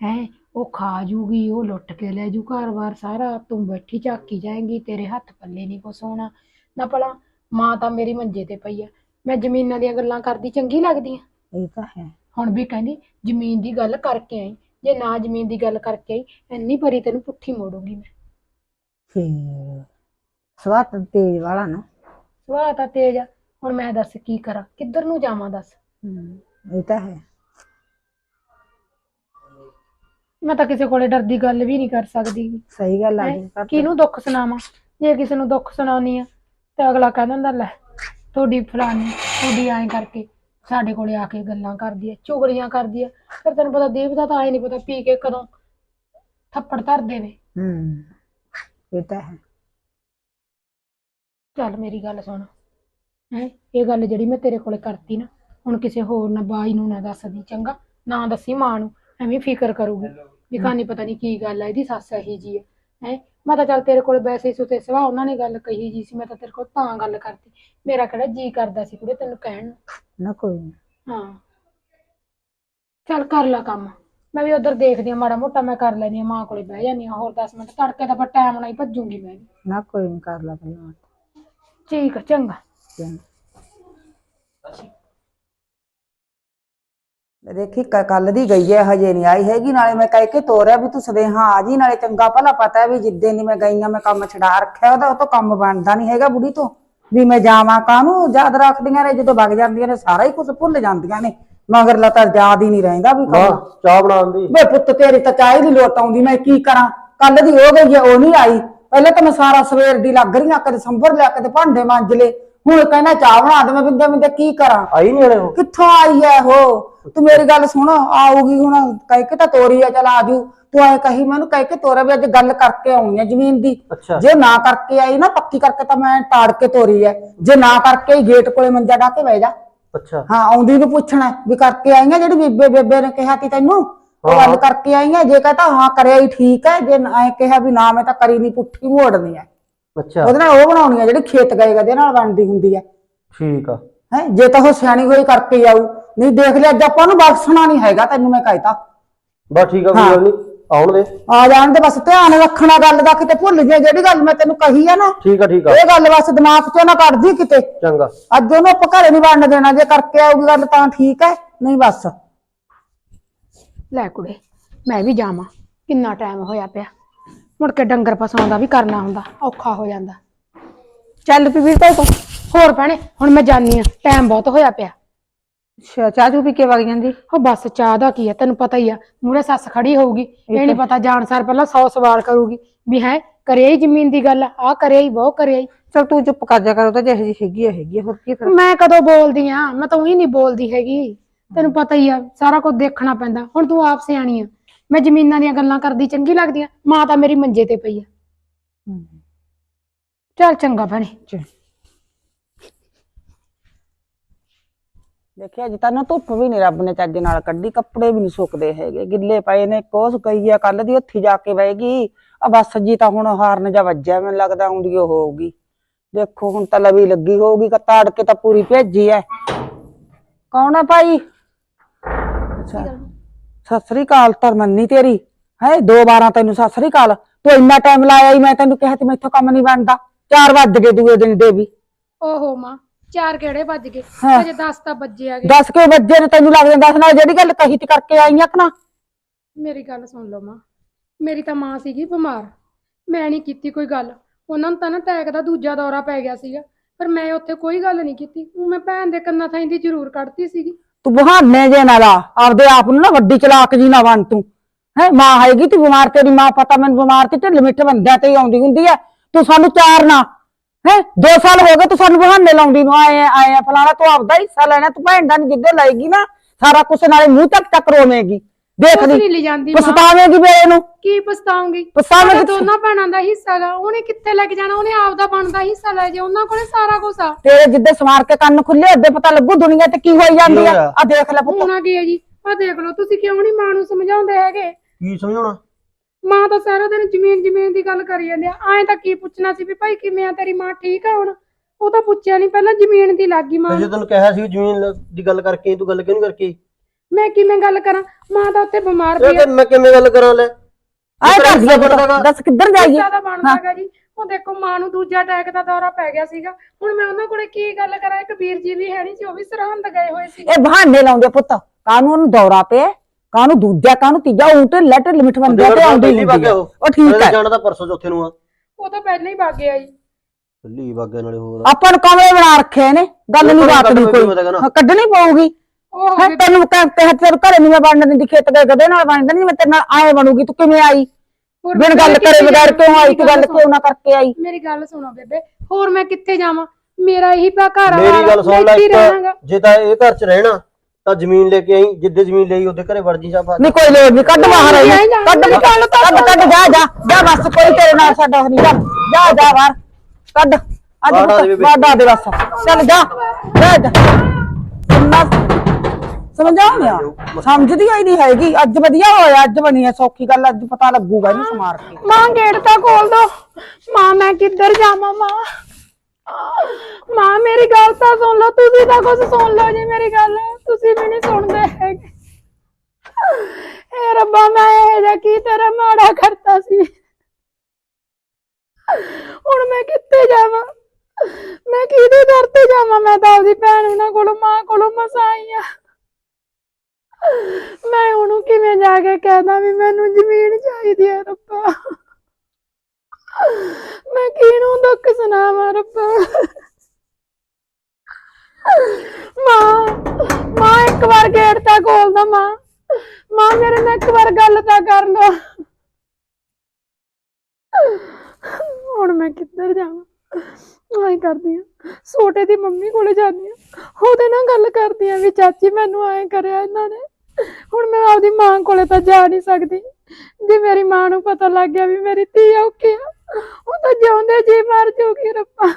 [SPEAKER 2] ਹੈ
[SPEAKER 3] ਉਹ ਖਾ ਜੂਗੀ ਉਹ ਲੁੱਟ ਕੇ ਲੈ ਜੂ ਘਰ-ਬਾਰ ਸਾਰਾ ਤੂੰ ਬੈਠੀ ਝਾਕੀ ਜਾਏਂਗੀ ਤੇਰੇ ਹੱਥ ਪੱਲੇ ਨਹੀਂ ਕੁਛ ਹੋਣਾ। ਨਾ ਭਲਾ ਮਾਂ ਤਾਂ ਮੇਰੀ ਮੰਜੇ ਤੇ ਪਈ ਆ। ਮੈਂ ਜ਼ਮੀਨਾਂ ਦੀਆਂ ਗੱਲਾਂ ਕਰਦੀ ਚੰਗੀ ਲੱਗਦੀ ਆ?
[SPEAKER 2] ਇਹ ਤਾਂ ਹੈ।
[SPEAKER 3] ਹੁਣ ਵੀ ਕਹਿੰਦੀ ਜ਼ਮੀਨ ਦੀ ਗੱਲ ਕਰਕੇ ਆਈ। ਜੇ ਨਾ ਜ਼ਮੀਨ ਦੀ ਗੱਲ ਕਰਕੇ ਆਈ ਇੰਨੀ ਭਰੀ ਤੈਨੂੰ ਪੁੱਠੀ ਮੋੜੂੰਗੀ ਮੈਂ।
[SPEAKER 2] ਠੀਕ ਸਵਾਤ ਤੇਜ ਵਾਲਾ ਨਾ।
[SPEAKER 3] ਸੁਭਾਅ ਤਾਂ ਤੇਜ ਆ। ਹੁਣ ਮੈਂ ਦੱਸ ਕੀ ਕਰਾਂ? ਕਿੱਧਰ ਨੂੰ ਜਾਵਾਂ ਦੱਸ?
[SPEAKER 2] ਹੂੰ ਇਹ ਤਾਂ ਹੈ।
[SPEAKER 3] ਮੈਂ ਤਾਂ ਕਿਸੇ ਕੋਲੇ ਡਰਦੀ ਗੱਲ ਵੀ ਨਹੀਂ ਕਰ ਸਕਦੀ। ਗੀ।
[SPEAKER 2] ਸਹੀ ਗੱਲ ਆ
[SPEAKER 3] ਹੈਂ?
[SPEAKER 2] ਜੀ ਪਰ
[SPEAKER 3] ਕਿਹਨੂੰ ਦੁੱਖ ਸੁਣਾਵਾਂ? ਜੇ ਕਿਸੇ ਨੂੰ ਦੁੱਖ ਸੁਣਾਉਣੀ ਆ ਤੇ ਅਗਲਾ ਕਹਿ ਦਿੰਦਾ ਲੈ ਤੁਹਾਡੀ ਫਲਾਨੀ ਤੁਹਾਡੀ ਐਂ ਕਰਕੇ ਸਾਡੇ ਕੋਲੇ ਆ ਕੇ ਗੱਲਾਂ ਕਰਦੀ ਐ ਚੁਗਲੀਆਂ ਕਰਦੀ ਐ ਫਿਰ ਤੈਨੂੰ ਪਤਾ ਦੇਵ ਦਾ ਤਾਂ ਐ ਨਹੀਂ ਪਤਾ ਪੀ ਕੇ ਕਦੋਂ ਥੱਪੜ ਧਰ ਦੇਵੇ
[SPEAKER 2] ਹੂੰ ਇਹ ਤਾਂ ਹੈ।
[SPEAKER 3] ਚੱਲ ਮੇਰੀ ਗੱਲ ਸੁਣ। ਹੈ? ਇਹ ਗੱਲ ਜਿਹੜੀ ਮੈਂ ਤੇਰੇ ਕੋਲੇ ਕਰਤੀ ਨਾ ਹੁਣ ਕਿਸੇ ਹੋਰ ਨਾ ਬਾਈ ਨੂੰ ਨਾ ਦੱਸਦੀ ਚੰਗਾ? ਨਾ ਦੱਸੀ ਮਾਂ ਨੂੰ। ਐਵੇਂ ਫਿਕਰ ਕਰੂਗੀ। ਵੀ ਖਾਨੀ ਪਤਾ ਨਹੀਂ ਕੀ ਗੱਲ ਹੈ ਇਹਦੀ ਸੱਸ ਇਹੀ ਜੀ ਹੈ ਹੈ। ਮੈਂ ਤਾਂ ਚੱਲ ਤੇਰੇ ਕੋਲੇ ਵੈਸੇ ਹੀ ਸੁਤੇ ਸਵਾ ਉਹਨਾਂ ਨੇ ਗੱਲ ਕਹੀ ਜੀ ਸੀ ਮੈਂ ਤਾਂ ਤੇਰੇ ਕੋਲ ਤਾਂ ਗੱਲ ਕਰਤੀ। ਮੇਰਾ ਕਿਹੜਾ ਜੀ ਕਰਦਾ ਸੀ ਕੁੜੇ ਤੈਨੂੰ ਕਹਿਣ ਨੂੰ।
[SPEAKER 2] ਨਾ ਕੋਈ ਨੀ।
[SPEAKER 3] ਹਾਂ। ਚੱਲ ਕਰ ਲੈ ਕੰਮ। ਮੈਂ ਵੀ ਉਧਰ ਦੇਖਦੀ ਆ ਮਾੜਾ ਮੋਟਾ ਮੈਂ ਕਰ ਲੈਣੀ ਆ ਮਾਂ ਕੋਲੇ ਬਹਿ ਜਾਂਦੀ ਆ ਹੋਰ 10 ਮਿੰਟ। ਤੜਕੇ ਤਾਂ ਪਰ ਟਾਈਮ ਨਾਲ ਹੀ ਭੱਜੂਗੀ ਮੈਂ ਵੀ।
[SPEAKER 2] ਨਾ ਕੋਈ ਨੀ ਕਰ ਲਾ ਪਹਿਲਾਂ।
[SPEAKER 3] ਠੀਕ ਆ ਚੰਗਾ।
[SPEAKER 2] ਚੰਗਾ।
[SPEAKER 4] ਦੇਖੀ ਕੱਲ ਦੀ ਗਈ ਹੈ ਹਜੇ ਨਹੀਂ ਆਈ ਹੈਗੀ ਨਾਲੇ ਮੈਂ ਕਹਿ ਕੇ ਤੋਰਿਆ ਵੀ ਤੂੰ ਸਦੇਹਾ ਆ ਜੀ ਨਾਲੇ ਚੰਗਾ ਭਲਾ ਪਤਾ ਹੈ ਵੀ ਜਿੱਦੇ ਦੀ ਮੈਂ ਗਈ ਆ ਮੈਂ ਕੰਮ ਛਡਾ ਰੱਖਿਆ ਉਹਦਾ ਉਹ ਤੋਂ ਕੰਮ ਬਣਦਾ ਨਹੀਂ ਹੈਗਾ ਬੁੜੀ ਤੋਂ। ਵੀ ਮੈਂ ਜਾਵਾਂ ਕਾਹਨੂੰ? ਯਾਦ ਰੱਖਦੀਆਂ ਨੇ ਜਦੋਂ ਵਗ ਜਾਂਦੀਆਂ ਨੇ ਸਾਰਾ ਹੀ ਕੁਝ ਭੁੱਲ ਜਾਂਦੀਆਂ ਨੇ। ਮਗਰ ਤਾਂ ਯਾਦ ਹੀ ਨਹੀਂ ਰਹਿੰਦਾ ਵੀ ਕੰਮ
[SPEAKER 5] ਚਾਹ ਬਣਾਉਣ ਦੀ।
[SPEAKER 4] ਵੇ ਪੁੱਤ ਤੇਰੀ ਤਾਂ ਚਾਹ ਹੀ ਨਹੀਂ ਲੋਟ ਆਉਂਦੀ ਮੈਂ ਕੀ ਕਰਾਂ? ਕੱਲ ਦੀ ਹੋ ਗਈ ਹੈ ਉਹ ਨਹੀਂ ਆਈ। ਪਹਿਲਾਂ ਤਾਂ ਮੈਂ ਸਾਰਾ ਸਵੇਰ ਦੀ ਲੱਗ ਰਹੀ ਆ ਕਦੇ ਸੰਭਰ ਲਿਆ ਕਦੇ ਭਾਂਡੇ ਮਾਂਜ ਲਏ। ਹੁਣ ਕਹਿੰਦਾ ਚਾਹ ਬਣਾ ਦੇ ਮੈਂ ਬਿੰਦੇ ਬਿੰਦੇ ਕੀ ਕਰਾਂ?
[SPEAKER 5] ਆਈ ਨਹੀਂ ਹਲੇ ਉਹ?
[SPEAKER 4] ਕਿੱਥੋਂ ਆਈ ਐ ਉਹ? ਤੂੰ ਮੇਰੀ ਗੱਲ ਸੁਣ ਆਊਗੀ ਹੁਣ ਕਹਿ ਕੇ ਤਾਂ ਤੋਰੀ ਆ ਚਲ ਆਜੂ ਤੂੰ ਐ ਕਹੀ ਮੈਨੂੰ ਕਹਿ ਕੇ ਤੋਰਿਆ ਵੀ ਅੱਜ ਗੱਲ ਕਰਕੇ ਆਉਣੀ ਆ ਜ਼ਮੀਨ ਦੀ।
[SPEAKER 5] ਅੱਛਾ।
[SPEAKER 4] ਜੇ ਨਾ ਕਰਕੇ ਆਈ ਨਾ ਪੱਕੀ ਕਰਕੇ ਤਾਂ ਮੈਂ ਤਾੜ ਕੇ ਤੋਰੀ ਐ ਜੇ ਨਾ ਕਰਕੇ ਆਈ ਗੇਟ ਕੋਲੇ ਮੰਜਾ ਢਾ ਕੇ ਬਹਿ ਜਾ।
[SPEAKER 5] ਅੱਛਾ।
[SPEAKER 4] ਹਾਂ ਆਉਂਦੀ ਨੂੰ ਪੁੱਛਣਾ ਵੀ ਕਰਕੇ ਆਈਆਂ ਜਿਹੜੀ ਬੀਬੇ ਬੇਬੇ ਨੇ ਕਿਹਾ ਤੀ ਤੈਨੂੰ? ਉਹ
[SPEAKER 5] ਹਾਂ।
[SPEAKER 4] ਗੱਲ ਕਰਕੇ ਆਈਆਂ ਜੇ ਕਹਤਾ ਹਾਂ ਕਰਿਆ ਹੀ ਠੀਕ ਹੈ। ਜੇ ਐ ਕਿਹਾ ਵੀ ਨਾ ਮੈਂ ਤਾਂ ਕਰੀ ਨਹੀਂ ਪੁੱਠੀ ਮੋੜਨੀ ਐ
[SPEAKER 5] ਅੱਛਾ।
[SPEAKER 4] ਉਹਦੇ ਨਾਲ ਉਹ ਬਣਾਉਣੀ ਆ ਜਿਹੜੀ ਖੇਤ ਗਏ ਕਦੇ ਨਾਲ ਬਣਦੀ ਹੁੰਦੀ ਹੈ
[SPEAKER 5] ਠੀਕ ਆ।
[SPEAKER 4] ਹੈ ਜੇ ਤਾਂ ਉਹ ਸਿਆਣੀ ਹੋਈ ਕਰਕੇ ਹੀ ਆਊ। ਨਹੀਂ ਦੇਖ ਲਿਆ ਅੱਜ ਆਪਾਂ ਨੂੰ ਬਖਸ਼ਣਾ ਨਹੀਂ ਹੈਗਾ ਤੈਨੂੰ ਮੈਂ ਕਹਿਤਾ।
[SPEAKER 5] ਬਸ ਠੀਕ ਆ ਕੋਈ
[SPEAKER 4] ਹਾਂ।
[SPEAKER 5] ਗੱਲ ਨਹੀਂ ਆਉਣ ਦੇ।
[SPEAKER 4] ਆ ਜਾਣ ਤੇ ਬਸ ਧਿਆਨ ਰੱਖਣਾ ਗੱਲ ਦਾ ਕਿਤੇ ਭੁੱਲ ਜੇ ਜਿਹੜੀ ਗੱਲ ਮੈਂ ਤੈਨੂੰ ਕਹੀ ਆ ਨਾ।
[SPEAKER 5] ਠੀਕ ਆ ਠੀਕ ਆ।
[SPEAKER 4] ਇਹ ਗੱਲ ਬਸ ਦਿਮਾਗ ਚੋਂ ਨਾ ਕੱਢਦੀ ਕਿਤੇ।
[SPEAKER 5] ਚੰਗਾ।
[SPEAKER 4] ਅੱਜ ਉਹਨੂੰ ਆਪਾਂ ਘਰੇ ਨਹੀਂ ਵੜਨ ਦੇਣਾ ਜੇ ਕਰਕੇ ਆਊਗੀ ਗੱਲ ਤਾਂ ਠੀਕ ਹੈ ਨਹੀਂ ਬਸ।
[SPEAKER 3] ਲੈ ਕੁੜੇ ਮੈਂ ਵੀ ਜਾਵਾਂ। ਕਿੰਨਾ ਟਾਈਮ ਹੋਇਆ ਪਿਆ। ਮੁੜ ਕੇ ਡੰਗਰ ਪਸਾਉਣ ਦਾ ਵੀ ਕਰਨਾ ਹੁੰਦਾ ਔਖਾ ਹੋ ਜਾਂਦਾ। ਚੱਲ ਪੀ ਵੀਰ ਭਾਈ ਤੂੰ ਹੋਰ ਭੈਣੇ ਹੁਣ ਮੈਂ ਜਾਨੀ ਆ ਟਾਈਮ ਬਹੁਤ ਹੋਇਆ ਪਿਆ।
[SPEAKER 2] ਅੱਛਾ ਚਾਹ ਚੂ ਪੀ ਕੇ ਵਗ ਜਾਂਦੀ?
[SPEAKER 3] ਉਹ ਬਸ ਚਾਹ ਦਾ ਕੀ ਹੈ ਤੈਨੂੰ ਪਤਾ ਹੀ ਆ ਮੂਰੇ ਸੱਸ ਖੜੀ ਹੋਊਗੀ ਇਹ ਨਹੀਂ ਪਤਾ ਜਾਣ ਸਾਰ ਪਹਿਲਾਂ 100 ਸਵਾਲ ਕਰੂਗੀ ਵੀ ਹੈ ਕਰਿਆ ਹੀ ਜ਼ਮੀਨ ਦੀ ਗੱਲ ਆ ਕਰਿਆ ਹੀ ਬਹੁ ਕਰਿਆ ਹੀ।
[SPEAKER 2] ਚਲ ਤੂੰ ਚੁੱਪ ਕਰ ਜਾ ਕਰ ਉਹ ਤਾਂ ਜਿਹੇ ਜਿਹੀ ਹੈਗੀ ਆ ਹੈਗੀ ਆ, ਹੋਰ ਕੀ ਫਿਰ
[SPEAKER 3] ਮੈਂ ਕਦੋਂ ਬੋਲਦੀ ਆ ਮੈਂ ਤਾਂ ਉਹੀ ਨਹੀਂ ਬੋਲਦੀ ਹੈਗੀ। ਤੈਨੂੰ ਪਤਾ ਹੀ ਆ ਸਾਰਾ ਕੁਝ ਦੇਖਣਾ ਪੈਂਦਾ ਹੁਣ ਤੂੰ ਆਪ ਸਿਆਣੀ ਆ। ਮੈਂ ਜ਼ਮੀਨਾਂ ਦੀਆਂ ਗੱਲਾਂ ਕਰਦੀ, ਚੰਗੀ ਲੱਗਦੀ ਆ। ਮਾਂ ਤਾਂ ਮੇਰੀ ਮੰਜੇ ਤੇ ਪਈ ਆ। ਚੱਲ ਚੰਗਾ ਭੈਣੇ।
[SPEAKER 4] ਦੇਖਿਆ ਅੱਜ ਤਾਂ ਨਾ ਧੁੱਪ ਵੀ ਨਹੀਂ ਰੱਬ ਨੇ ਚੱਜ ਨਾਲ ਕੱਢੀ, ਕੱਪੜੇ ਵੀ ਨਹੀਂ ਸੁੱਕਦੇ ਹੈਗੇ। ਗਿੱਲੇ ਪਏ ਨੇ, ਕੋਸ ਗਈ ਆ ਕੱਲ ਦੀ ਉੱਥੇ ਜਾ ਕੇ ਬਹਿਗੀ ਆ ਬਸ ਜੀ ਤਾਂ ਹੁਣ ਹਾਰਨ ਜਾ ਵੱਜਿਆ, ਮੈਨੂੰ ਲੱਗਦਾ ਆਉਂਦੀ ਉਹ ਹੋਊਗੀ। ਦੇਖੋ, ਹੁਣ ਤਾਂ ਲਵੀ ਲੱਗੀ ਹੋਊਗੀ, ਕਿ ਤਾੜ ਕੇ ਤਾਂ ਪੂਰੀ ਭੇਜੀ ਐ। ਕੌਣ ਆ ਭਾਈ? ਅੱਛਾ। ਸਤਿ ਸ੍ਰੀ ਅਕਾਲ ਧਰਮੰਨੀ ਤੇਰੀ। ਹੈ ਦੋ ਵਾਰਾਂ ਤੈਨੂੰ ਸਤਿ ਸ੍ਰੀ ਅਕਾਲ। ਤੂੰ ਇੰਨਾ ਟਾਈਮ ਲਾਇਆ ਹੀ ਮੈਂ ਤੈਨੂੰ ਕਿਹਾ ਤੇ ਮੈਥੋਂ ਕੰਮ ਨਹੀਂ ਬਣਦਾ। 4 ਵੱਜ ਗਏ ਦੂਏ ਦਿਨ ਦੇ ਵੀ।
[SPEAKER 3] ਓਹੋ ਮਾਂ ਚਾਰ ਕਿਹੜੇ ਵੱਜ ਗਏ?
[SPEAKER 4] ਹਾਂ।
[SPEAKER 3] ਅਜੇ 10 ਤਾਂ ਵੱਜੇ ਆ ਗਏ।
[SPEAKER 4] 10 ਕੇ ਵਜੇ ਨੇ ਤੈਨੂੰ ਲੱਗ ਜਾਂਦਾ ਨਾਲ ਜਿਹੜੀ ਗੱਲ ਕਹੀ ਤੇ ਕਰਕੇ ਆਈਆਂ ਕਿ ਨਾ।
[SPEAKER 3] ਮੇਰੀ ਗੱਲ ਸੁਣ ਲਓ ਮਾਂ ਮੇਰੀ ਤਾਂ ਮਾਂ ਸੀਗੀ ਬਿਮਾਰ। ਮੈਂ ਨਹੀਂ ਕੀਤੀ ਕੋਈ ਗੱਲ। ਉਹਨਾਂ ਨੂੰ ਤਾਂ ਨਾ ਟੈਕ ਦਾ ਦੂਜਾ ਦੌਰਾ ਪੈ ਗਿਆ ਸੀਗਾ। ਪਰ ਮੈਂ ਉੱਥੇ ਕੋਈ ਗੱਲ ਨਹੀਂ ਕੀਤੀ। ਊਂ ਮੈਂ ਭੈਣ ਦੇ ਕੰਨਾਂ ਥਾਈਂ ਦੀ ਜ਼ਰੂਰ ਕੱਢਤੀ ਸੀਗੀ।
[SPEAKER 4] ਤੂੰ ਬਹਾਨੇ ਜੇ ਨਾ ਲਾ, ਆਪਦੇ ਆਪ ਨੂੰ ਨਾ ਵੱਡੀ ਚਲਾਕ ਜੀ ਨਾ ਬਣ ਤੂੰ। ਹੈ, ਮਾਂ ਹੈਗੀ ਤੂੰ ਬਿਮਾਰ ਤੇਰੀ ਮਾਂ, ਪਤਾ ਮੈਨੂੰ ਬਿਮਾਰ ਤੇ ਢਿੱਲ ਮਿੱਠ ਬੰਦਿਆਂ ਤੇ ਹੀ ਆਉਂਦੀ ਹੁੰਦੀ ਐ ਤੂੰ ਸਾਨੂੰ ਚਾਰ ਨਾ। ਹੈ 2 ਸਾਲ ਹੋ ਗਏ ਤੂੰ ਸਾਨੂੰ ਬਹਾਨੇ ਲਾਉਂਦੀ ਨੂੰ, ਆਏ ਆਏ ਫਲਾਣਾ, ਤੂੰ ਆਪਦਾ ਹਿੱਸਾ ਲੈਣਾ, ਤੂੰ ਭੈਣ ਦਾ ਨੀ ਜਿੱਦੇ ਲਾਏਗੀ ਨਾ, ਸਾਰਾ ਕੁਛ ਨਾਲੇ ਮੂੰਹ ਤੱਕ ਤੱਕ ਰੋਵੇਂਗੀ। ਦੇਖ ਲਈ।
[SPEAKER 3] ਲਈ ਜਾਂਦੀ ਮਾਂ।
[SPEAKER 4] ਪਛਤਾਵੇਂਗੀ ਮੇਰੇ ਨੂੰ
[SPEAKER 3] ਕੀ ਪਛਤਾਉਂਗੀ?
[SPEAKER 4] ਪਛਤਾਵੇਂਗੀ
[SPEAKER 3] ਸਾਡੇ ਦੋਨਾਂ ਭੈਣਾਂ ਦਾ ਹਿੱਸਾ ਗਾ। ਉਹਨੇ ਕਿੱਥੇ ਲੈ ਕੇ ਜਾਣਾ? ਉਹਨੇ ਆਪਦਾ ਬਣਦਾ ਹਿੱਸਾ ਲੈ ਜੇ। ਉਹਨਾਂ ਕੋਲੇ ਸਾਰਾ ਕੁਝ ਆ।
[SPEAKER 4] ਤੇਰੇ ਜਿੱਦੇ ਸਮਾਰ ਕੇ ਕੰਨ ਖੁੱਲੇ ਅੱਦੇ ਪਤਾ ਲੱਗੂ ਦੁਨੀਆ ਤੇ ਕੀ ਹੋਈ ਜਾਂਦੀ ਆ।
[SPEAKER 5] ਹੋਇਆ?
[SPEAKER 4] ਆ ਦੇਖ ਲੈ ਪੁੱਤ।
[SPEAKER 3] ਹੋਣਾ ਕੀ ਹੈ ਜੀ? ਆ ਦੇਖ ਲਓ ਤੁਸੀਂ ਕਿਉਂ ਨਹੀਂ ਮਾਂ ਨੂੰ ਸਮਝਾਉਂਦੇ ਹੈਗੇ?
[SPEAKER 5] ਕੀ ਸਮਝਾਉਣਾ?
[SPEAKER 3] ਮਾਂ ਤਾਂ ਸਾਰਾ ਦਿਨ ਜ਼ਮੀਨ ਜ਼ਮੀਨ ਦੀ ਗੱਲ ਕਰੀ ਜਾਂਦੀ ਆ। ਐਂ ਤਾਂ ਕੀ ਪੁੱਛਣਾ ਸੀ ਵੀ ਭਾਈ ਕਿਵੇਂ ਆ ਤੇਰੀ ਮਾਂ? ਠੀਕ ਆ ਹੁਣ? ਉਹ ਤਾਂ ਪੁੱਛਿਆ ਨਹੀਂ ਪਹਿਲਾਂ ਜ਼ਮੀਨ ਦੀ ਲੱਗੀ ਮਾਂ
[SPEAKER 5] ਤੇ
[SPEAKER 3] ਨੂੰ।
[SPEAKER 5] ਤੈਨੂੰ ਕਿਹਾ ਸੀ ਵੀ ਜ਼ਮੀਨ ਦੀ ਗੱਲ ਕਰਕੇ ਤੂੰ ਗੱਲ ਕਿਉਂ ਨਹੀਂ ਕਰਕੇ?
[SPEAKER 3] ਮੈਂ ਕਿਵੇਂ ਗੱਲ ਕਰਾਂ? ਮਾਂ ਤਾਂ ਉੱਥੇ ਬਿਮਾਰ
[SPEAKER 5] ਇਹ
[SPEAKER 3] ਪਈ ਆ।
[SPEAKER 5] ਤੇ ਮੈਂ ਕਿਵੇਂ ਗੱਲ ਕਰਾਂ ਲੈ?
[SPEAKER 4] ਆਏ
[SPEAKER 5] ਹਿੱਸਾ
[SPEAKER 4] ਦਿਆ
[SPEAKER 5] ਗਾ।
[SPEAKER 4] ਦੱਸ ਕਿੱਧਰ ਜਾਈਏ
[SPEAKER 3] ਜ਼ਿਆਦਾ ਬਣਦਾ ਹੈਗਾ ਜੀ? ਉਹ ਦੇਖੋ ਮਾਂ ਨੂੰ ਦੂਜਾ ਅਟੈਕ ਦਾ ਦੌਰਾ ਪੈ ਗਿਆ ਸੀਗਾ। ਹੁਣ ਮੈਂ ਉਹਨਾਂ ਕੋਲੇ ਕੀ ਗੱਲ ਕਰਾਂ? ਇੱਕ ਵੀਰ ਜੀ ਵੀ ਹੈ ਨਹੀਂ ਸੀ ਉਹ ਵੀ ਸਰਹੰਦ ਗਏ ਹੋਏ ਸੀ।
[SPEAKER 4] ਇਹ ਬਹਾਨੇ ਲਾਉਂਦੇ ਪੁੱਤ। ਕਾਨੂੰ ਉਹਨੂੰ ਦੌਰਾ ਪਿਆ? ਕਾਨੂੰ ਦੂਜਾ ਕਾਨੂੰ ਤੀਜਾ? ਉਲਟ ਲੈਟ ਲਿਮਿਟ ਬੰਦੇ ਤੇ ਆਉਂਦੀ
[SPEAKER 5] ਪਹਿਲੀ
[SPEAKER 4] ਹੁੰਦੀ।
[SPEAKER 5] ਉਹ
[SPEAKER 4] ਠੀਕ ਹੈ
[SPEAKER 5] ਜਾਣਾ ਤਾਂ ਪਰਸੋਂ ਚੌਥੇ ਨੂੰ ਆ।
[SPEAKER 3] ਉਹ ਤਾਂ ਪਹਿਲਾਂ ਹੀ ਵਗ ਗਿਆ ਜੀ
[SPEAKER 5] ਵਾਗਿਆ ਨਾਲੇ ਹੋਰ।
[SPEAKER 4] ਆਪਾਂ ਨੂੰ ਕਮਰੇ ਬਣਾ ਰੱਖੇ ਨੇ। ਗੱਲ ਨਹੀਂ ਬਾਤ ਨਹੀਂ ਕੋਈ। ਹਾਂ, ਕੱਢਣੀ ਪਊਗੀ।
[SPEAKER 3] ਉਹ
[SPEAKER 4] ਹੈ ਤੈਨੂੰ ਕਹਿੰਦੇ ਹੱਥ ਤੇਰੇ ਘਰੇ ਨਹੀਂ ਮੈਂ ਬਣਨ ਦਿੰਦੀ ਖੇਤ ਗਏ ਗਦੇ ਨਾਲ ਬਣਨ ਦਿੰਦੀ ਮੈਂ ਤੇਰੇ ਨਾਲ ਆਏ ਬਣੂਗੀ ਤੂੰ ਕਿਵੇਂ ਆਈ?
[SPEAKER 3] ਹੋਰ
[SPEAKER 4] ਬਿਨ ਗੱਲ
[SPEAKER 3] ਕਿੱਥੇ
[SPEAKER 4] ਕਰੇ ਬਗੈਰ ਕਿਉਂ ਆਈ ਤੂੰ ਗੱਲ ਕਿਉਂ ਨਾ ਕਰਕੇ ਆਈ?
[SPEAKER 3] ਮੇਰੀ ਗੱਲ ਸੁਣੋ ਬੇਬੇ ਹੋਰ ਮੈਂ ਕਿੱਥੇ ਜਾਵਾਂ? ਮੇਰਾ ਇਹੀ ਪਾ ਘਰ ਆ
[SPEAKER 5] ਮੇਰੀ ਗੱਲ ਸੁਣ ਲੈ। ਇੱਕ ਜੇ ਤਾਂ ਇਹ ਘਰ 'ਚ ਰਹਿਣਾ ਤਾਂ ਜ਼ਮੀਨ ਲੈ ਕੇ ਆਈ ਜਿੱਦੇ ਜ਼ਮੀਨ ਲਈ ਉਹਦੇ ਘਰੇ ਵੜ ਜੀ ਜਾ ਬਾਅਦ
[SPEAKER 4] ਨਹੀਂ ਕੋਈ ਲੋੜ ਨਹੀਂ ਕੱਢ ਬਾਹਰ ਆਈ।
[SPEAKER 3] ਨਹੀਂ, ਨਹੀਂ,
[SPEAKER 4] ਕੱਢ
[SPEAKER 3] ਨਹੀਂ,
[SPEAKER 4] ਕੱਢ ਕੱਢ ਕੱਢ ਜਾ ਜਾ ਜਾ ਬਸ ਕੋਈ ਤੇਰੇ ਨਾਲ ਸਾਡਾ ਨਹੀਂ ਜਾ ਜਾ ਜਾ ਬਾਹਰ ਕੱਢ। ਅੱਜ
[SPEAKER 5] ਦੇ।
[SPEAKER 4] ਬਾਡਾ ਦੇ ਬਸ। ਚੱਲ ਜਾ ਜਾ ਜਾ ਇੰਨਾ ਸਮਝਦੀ ਹੋਈ ਨਹੀਂ ਹੈਗੀ। ਅੱਜ ਵਧੀਆ ਹੋਇਆ, ਅੱਜ ਬਣੀ ਹੈ ਸੌਖੀ ਗੱਲ, ਅੱਜ ਪਤਾ ਲੱਗੂਗਾ ਇਹਨੂੰ ਸਮਾਰ ਕੇ।
[SPEAKER 3] ਮਾਂ, ਗੇਟ ਤਾਂ ਖੋਲ ਦੋ। ਮਾਂ, ਮੈਂ ਕਿੱਧਰ ਜਾਵਾਂ, ਮਾਂ? ਮਾਂ, ਮੇਰੀ ਗੱਲ ਤਾਂ ਸੁਣ ਲਓ। ਤੁਸੀਂ ਤਾਂ ਕੁਝ ਸੁਣ ਲਓ ਜੀ ਮੇਰੀ ਗੱਲ। ਤੁਸੀਂ ਵੀ ਨਹੀਂ ਸੁਣਦੇ ਹੈਗੇ। ਏ ਰੱਬਾ, ਮੈਂ ਇਹ ਜਿਹਾ ਕੀ ਤੇਰਾ ਮਾੜਾ ਕਰਤਾ ਸੀ? ਹੁਣ ਮੈਂ ਕਿੱਥੇ ਜਾਵਾਂ? ਮੈਂ ਕਿਹਦੇ ਦਰ ਤੇ ਜਾਵਾਂ? ਮੈਂ ਤਾਂ ਆਪਦੀ ਭੈਣ ਉਹਨਾਂ ਕੋਲੋਂ, ਮਾਂ ਕੋਲੋਂ ਮਸਾਂ ਆ। ਮੈਂ ਉਹਨੂੰ ਕਿਵੇਂ ਜਾ ਕੇ ਕਹਿਦਾ ਵੀ ਮੈਨੂੰ ਜ਼ਮੀਨ ਚਾਹੀਦੀ ਹੈ ਰੱਬਾ। ਮੈਂ ਕਿਹਨੂੰ ਦੁੱਖ ਸੁਣਾਵਾਂ ਰੱਬਾ। ਮਾਂ ਮਾਂ ਇੱਕ ਵਾਰ ਗੇਟ ਤਾਂ ਖੋਲ ਦੋ ਮਾਂ। ਮਾਂ ਮੇਰੇ ਨਾਲ ਇੱਕ ਵਾਰ ਗੱਲ ਤਾਂ ਕਰ ਲੋ ਹੁਣ ਮੈਂ ਕਿੱਧਰ ਜਾਵਾਂ? ਆਏ ਕਰਦੀ ਆ। ਛੋਟੇ ਦੀ ਮੰਮੀ ਕੋਲੇ ਜਾਂਦੀ ਆ। ਉਹਦੇ ਨਾਲ ਗੱਲ ਕਰਦੀ ਆ ਵੀ ਚਾਚੀ ਮੈਨੂੰ ਐਂ ਕਰਿਆ ਇਹਨਾਂ ਨੇ। ਹੁਣ ਮੈਂ ਆਪਦੀ ਮਾਂ ਕੋਲੇ ਤਾਂ ਜਾ ਨਹੀਂ ਸਕਦੀ। ਜੇ ਮੇਰੀ ਮਾਂ ਨੂੰ ਪਤਾ ਲੱਗ ਗਿਆ ਵੀ ਮੇਰੀ ਧੀ ਔਖੀ ਆ, ਉਹ ਤਾਂ ਜਿਉਂਦੇ ਜੀ ਮਰ ਜੂਗੀ ਰੱਬਾ।